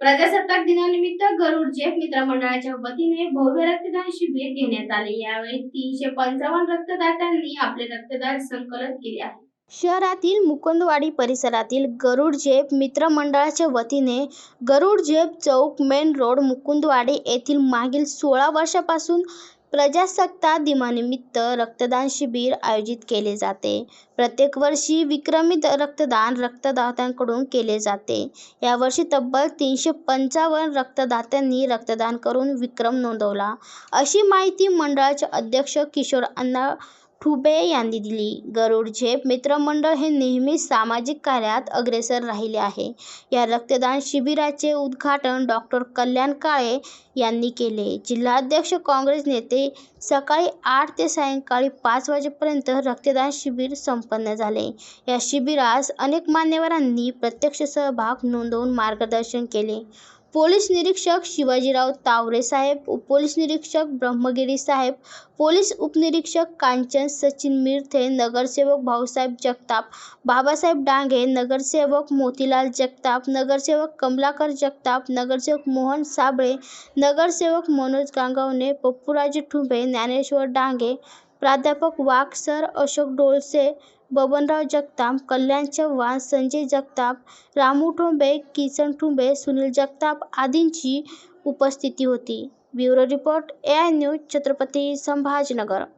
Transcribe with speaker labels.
Speaker 1: प्रजासत्ताक दिनानिमित्त गरुड जेफ मित्र मंडळाच्या वतीने भव्य रक्तदान शिबिर घेण्यात आले. यावेळी तीनशे पंचावन्न रक्तदात्यांनी आपले रक्तदान संकलन केले आहे. शहरातील मुकुंदवाडी परिसरातील गरुड झेप मित्रमंडळाच्या वतीने गरुड झेप चौक मेन रोड मुकुंदवाडी येथील मागील सोळा वर्षापासून प्रजासत्ताक दिनानिमित्त रक्तदान शिबिर आयोजित केले जाते. प्रत्येक वर्षी विक्रमी रक्तदान रक्तदात्यांकडून केले जाते. यावर्षी तब्बल तीनशे पंचावन्न रक्तदात्यांनी रक्तदान करून विक्रम नोंदवला. अशी माहिती मंडळाचे अध्यक्ष किशोर अण्णा ठुबे यांनी दिली. गरुड झेप मित्रमंडळ हे नेहमीच सामाजिक कार्यात अग्रेसर राहिले आहे. या रक्तदान शिबिराचे उद्घाटन डॉक्टर कल्याण काळे यांनी केले. जिल्हाध्यक्ष काँग्रेस नेते सकाळी आठ ते सायंकाळी पाच वाजेपर्यंत रक्तदान शिबिर संपन्न झाले. या शिबिरास अनेक मान्यवरांनी प्रत्यक्ष सहभाग नोंदवून मार्गदर्शन केले. पोलीस निरीक्षक शिवाजीराव तावरे साहेब, पोलीस निरीक्षक ब्रह्मगिरी साहेब, पोलीस उपनिरीक्षक कांचन सचिन मिरथे, नगरसेवक भाऊसाहेब जगताप, बाबासाहेब डांगे, नगरसेवक मोतीलाल जगताप, नगरसेवक कमलाकर जगताप, नगरसेवक मोहन साबळे, नगरसेवक मनोज गांगवणे, पप्पूराजे ठुंबे, ज्ञानेश्वर डांगे प्राध्यापक वाघ सर अशोक डोळसे बबनराव जगताप कल्याण चव्हाण संजय जगताप रामू ठोंबे किसन ठुंबे सुनील जगताप आदींची उपस्थिती होती. Bureau report A I news Chhatrapati Sambhajinagar.